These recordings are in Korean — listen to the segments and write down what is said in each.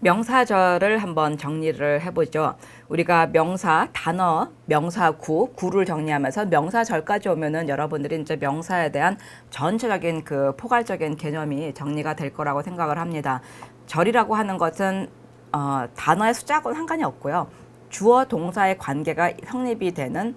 명사절을 한번 정리를 해보죠. 우리가 명사, 단어, 명사구, 구를 정리하면서 명사절까지 오면은 여러분들이 이제 명사에 대한 전체적인 그 포괄적인 개념이 정리가 될 거라고 생각을 합니다. 절이라고 하는 것은 어, 단어의 숫자하고는 상관이 없고요. 주어 동사의 관계가 성립이 되는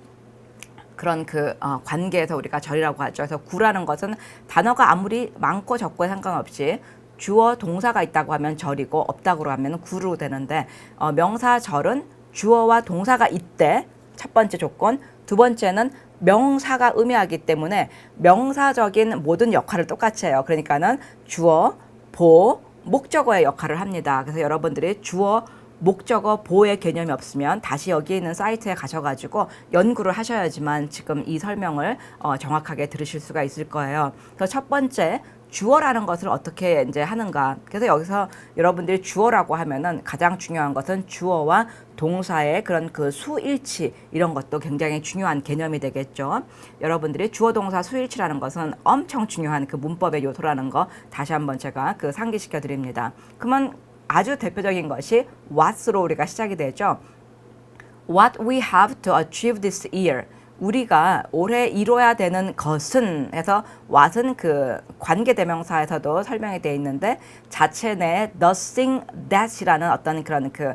그런 그 어, 관계에서 우리가 절이라고 하죠. 그래서 구라는 것은 단어가 아무리 많고 적고에 상관없이 주어 동사가 있다고 하면 절이고 없다고 하면 구로 되는데 어, 명사 절은 주어와 동사가 있대 첫 번째 조건 두 번째는 명사가 의미하기 때문에 명사적인 모든 역할을 똑같이 해요. 그러니까는 주어, 보, 목적어의 역할을 합니다. 그래서 여러분들이 주어, 목적어, 보의 개념이 없으면 다시 여기 있는 사이트에 가셔가지고 연구를 하셔야지만 지금 이 설명을 어, 정확하게 들으실 수가 있을 거예요. 그래서 첫 번째 주어라는 것을 어떻게 이제 하는가. 그래서 여기서 여러분들이 주어라고 하면은 가장 중요한 것은 주어와 동사의 그런 그 수일치 이런 것도 굉장히 중요한 개념이 되겠죠. 여러분들이 주어 동사 수일치라는 것은 엄청 중요한 그 문법의 요소라는 거 다시 한번 제가 그 상기시켜 드립니다. 그러면 아주 대표적인 것이 what으로 우리가 시작이 되죠. What we have to achieve this year. 우리가 올해 이뤄야 되는 것은 해서 what은 그 관계 대명사에서도 설명이 되어 있는데 자체 내에 nothing that이라는 어떤 그런 그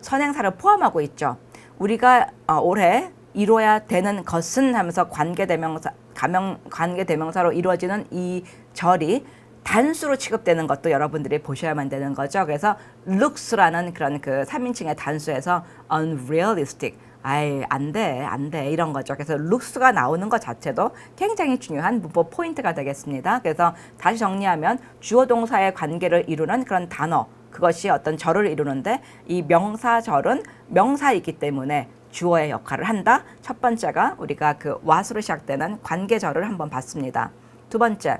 선행사를 포함하고 있죠. 우리가 어, 올해 이뤄야 되는 것은 하면서 관계 대명사 가명 관계 대명사로 이루어지는 이 절이 단수로 취급되는 것도 여러분들이 보셔야만 되는 거죠. 그래서 looks라는 그런 그 3인칭의 단수에서 unrealistic 아이 안돼 안돼 이런 거죠. 그래서 looks가 나오는 것 자체도 굉장히 중요한 문법 포인트가 되겠습니다. 그래서 다시 정리하면 주어 동사의 관계를 이루는 그런 단어 그것이 어떤 절을 이루는데 이 명사절은 명사이기 때문에 주어의 역할을 한다. 첫 번째가 우리가 그 what으로 시작되는 관계절을 한번 봤습니다. 두 번째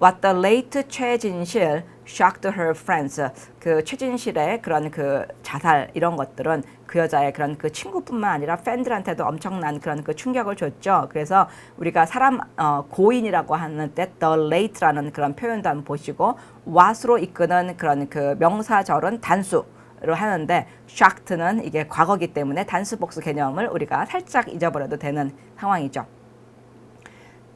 What the late 최진실 shocked her friends. 그 최진실의 그런 그 자살 이런 것들은 그 여자의 그런 그 친구뿐만 아니라 팬들한테도 엄청난 그런 그 충격을 줬죠. 그래서 우리가 사람 어, 고인이라고 하는 때 the late라는 그런 표현도 한번 보시고 what으로 이끄는 그런 그 명사절은 단수. 로 하는데 shocked는 이게 과거기 때문에 단수 복수 개념을 우리가 살짝 잊어버려도 되는 상황이죠.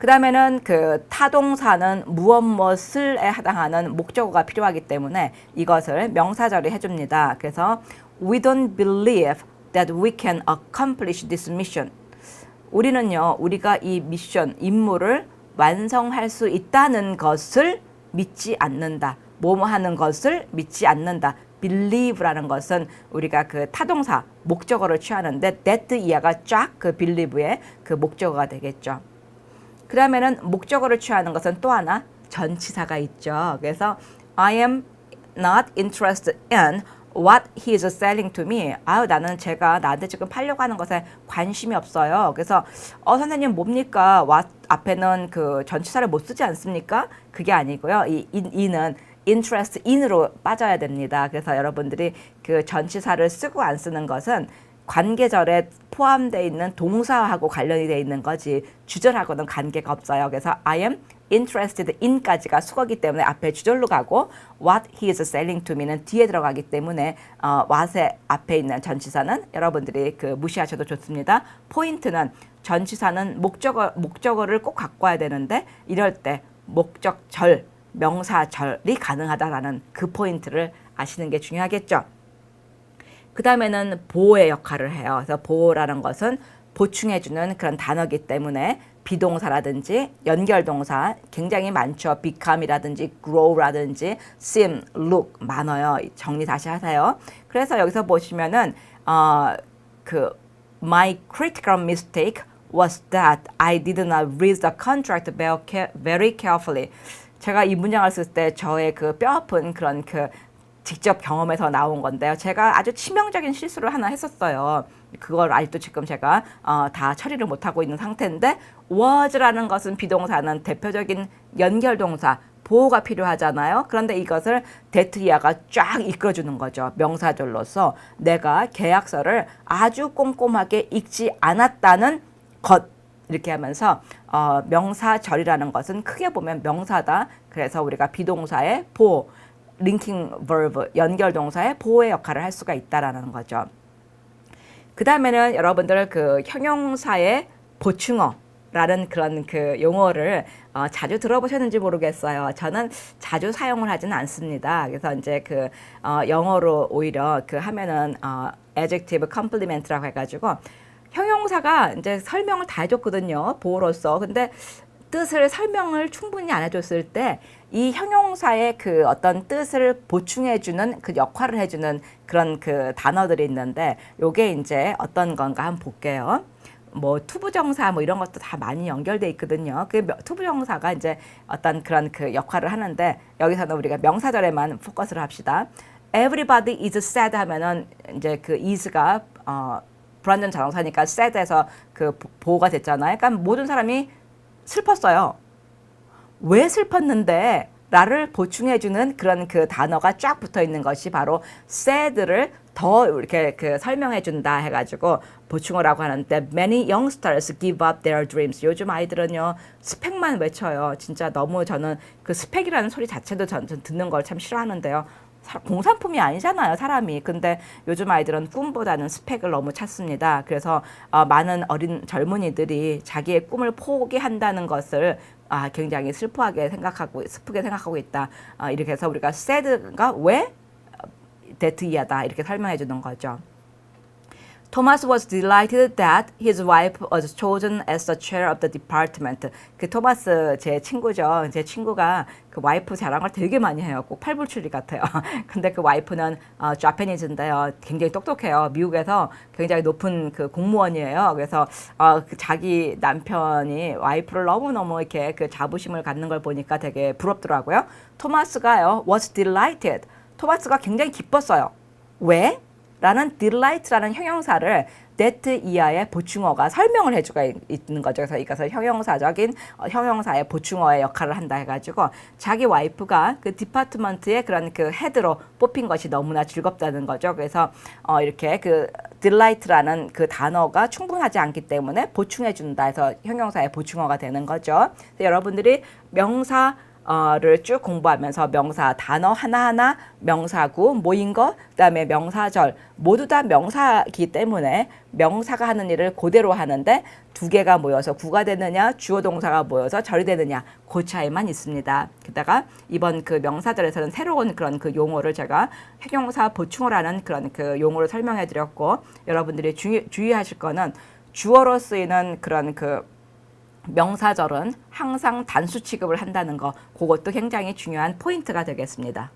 그 다음에는 그 타동사는 무엇 무엇을에 해당하는 목적어가 필요하기 때문에 이것을 명사절이 해줍니다. 그래서 we don't believe that we can accomplish this mission. 우리는요, 우리가 이 미션, 임무를 완성할 수 있다는 것을 믿지 않는다. 뭐뭐 하는 것을 믿지 않는다. believe라는 것은 우리가 그 타동사 목적어를 취하는데 that 이하가 쫙 그 believe의 그 목적어가 되겠죠. 그러면은 목적어를 취하는 것은 또 하나 전치사가 있죠. 그래서 I am not interested in what he is selling to me. 아유 나는 제가 나한테 지금 팔려고 하는 것에 관심이 없어요. 그래서 어 선생님 뭡니까? what 앞에는 그 전치사를 못 쓰지 않습니까? 그게 아니고요. 이 in, in은 interest in으로 빠져야 됩니다. 그래서 여러분들이 그 전치사를 쓰고 안 쓰는 것은 관계절에 포함되어 있는 동사하고 관련이 되어 있는 거지 주절하고는 관계가 없어요. 그래서 I am interested in까지가 수거기 때문에 앞에 주절로 가고 what he is selling to me는 뒤에 들어가기 때문에 어, what의 앞에 있는 전치사는 여러분들이 그 무시하셔도 좋습니다. 포인트는 전치사는 목적어 목적어를 꼭 갖고 와야 되는데 이럴 때 목적절 명사절이 가능하다라는 그 포인트를 아시는 게 중요하겠죠. 그 다음에는 보호의 역할을 해요. 그래서 보호라는 것은 보충해주는 그런 단어기 때문에 비동사라든지 연결동사 굉장히 많죠. become이라든지 grow라든지 seem, look 많아요. 정리 다시 하세요. 그래서 여기서 보시면은 어, 그 my critical mistake was that I did not read the contract very carefully. 제가 이 문장을 쓸 때 저의 그 뼈아픈 그런 그 직접 경험에서 나온 건데요. 제가 아주 치명적인 실수를 하나 했었어요. 그걸 아직도 지금 제가 어, 다 처리를 못하고 있는 상태인데 was라는 것은 비동사는 대표적인 연결동사 보호가 필요하잖아요. 그런데 이것을 데트리아가 쫙 이끌어주는 거죠. 명사절로서 내가 계약서를 아주 꼼꼼하게 읽지 않았다는 것 이렇게 하면서 어, 명사절이라는 것은 크게 보면 명사다. 그래서 우리가 비동사의 보 linking verb 연결 동사의 보호의 역할을 할 수가 있다라는 거죠. 그 다음에는 여러분들 그 형용사의 보충어라는 그런 그 용어를 어, 자주 들어보셨는지 모르겠어요. 저는 자주 사용을 하지는 않습니다. 그래서 이제 그 어, 영어로 오히려 그 하면은 어, adjective compliment라고 해가지고 형용사가 이제 설명을 다 해줬거든요. 보호로서. 근데 뜻을 설명을 충분히 안 해줬을 때 이 형용사의 그 어떤 뜻을 보충해주는 그 역할을 해주는 그런 그 단어들이 있는데 요게 이제 어떤 건가 한번 볼게요. 뭐 투부정사 뭐 이런 것도 다 많이 연결돼 있거든요. 그 명- 투부정사가 이제 어떤 그런 그 역할을 하는데 여기서는 우리가 명사절에만 포커스를 합시다. Everybody is sad 하면은 이제 그 is가 어 불완전 자동사니까 sad에서 그 보- 보호가 됐잖아요. 그러니까 모든 사람이 슬펐어요. 왜 슬펐는데 라를 보충해주는 그런 그 단어가 쫙 붙어 있는 것이 바로 sad를 더 이렇게 그 설명해준다 해가지고 보충어라고 하는데 many youngsters give up their dreams. 요즘 아이들은요 스펙만 외쳐요. 진짜 너무 저는 그 스펙이라는 소리 자체도 전, 전 듣는 걸 참 싫어하는데요. 사- 공산품이 아니잖아요, 사람이. 근데 요즘 아이들은 꿈보다는 스펙을 너무 찾습니다. 그래서 어, 많은 어린 젊은이들이 자기의 꿈을 포기한다는 것을 아, 굉장히 슬퍼하게 생각하고 슬프게 생각하고 있다. 아, 이렇게 해서 우리가 sad가 왜 데트이하다 이렇게 설명해 주는 거죠. Thomas was delighted that his wife was chosen as the chair of the department. 그 토마스 제 친구죠. 제 친구가 그 와이프 자랑을 되게 많이 해요. 꼭 팔불출리 같아요. 근데 그 와이프는 어, 자페니즈인데요. 굉장히 똑똑해요. 미국에서 굉장히 높은 그 공무원이에요. 그래서 어, 그 자기 남편이 와이프를 너무너무 이렇게 그 자부심을 갖는 걸 보니까 되게 부럽더라고요. 토마스가요. was delighted. 토마스가 굉장히 기뻤어요. 왜? 라는 delight라는 형용사를 that 이하의 보충어가 설명을 해주가 있- 있는 거죠. 그래서 이것을 형용사적인 어, 형용사의 보충어의 역할을 한다 해가지고 자기 와이프가 그 디파트먼트의 그런 그 헤드로 뽑힌 것이 너무나 즐겁다는 거죠. 그래서 어, 이렇게 그 delight라는 그 단어가 충분하지 않기 때문에 보충해 준다 해서 형용사의 보충어가 되는 거죠. 그래서 여러분들이 명사 어를 쭉 공부하면서 명사 단어 하나하나 명사구 모인 거 그다음에 명사절 모두 다 명사기 때문에 명사가 하는 일을 그대로 하는데 두 개가 모여서 구가 되느냐 주어 동사가 모여서 절이 되느냐 그 차이만 있습니다. 게다가 이번 그 명사절에서는 새로운 그런 그 용어를 제가 형용사 보충어라는 그런 그 용어를 설명해 드렸고 여러분들이 주의, 주의하실 거는 주어로 쓰이는 그런 그 명사절은 항상 단수 취급을 한다는 거 그것도 굉장히 중요한 포인트가 되겠습니다.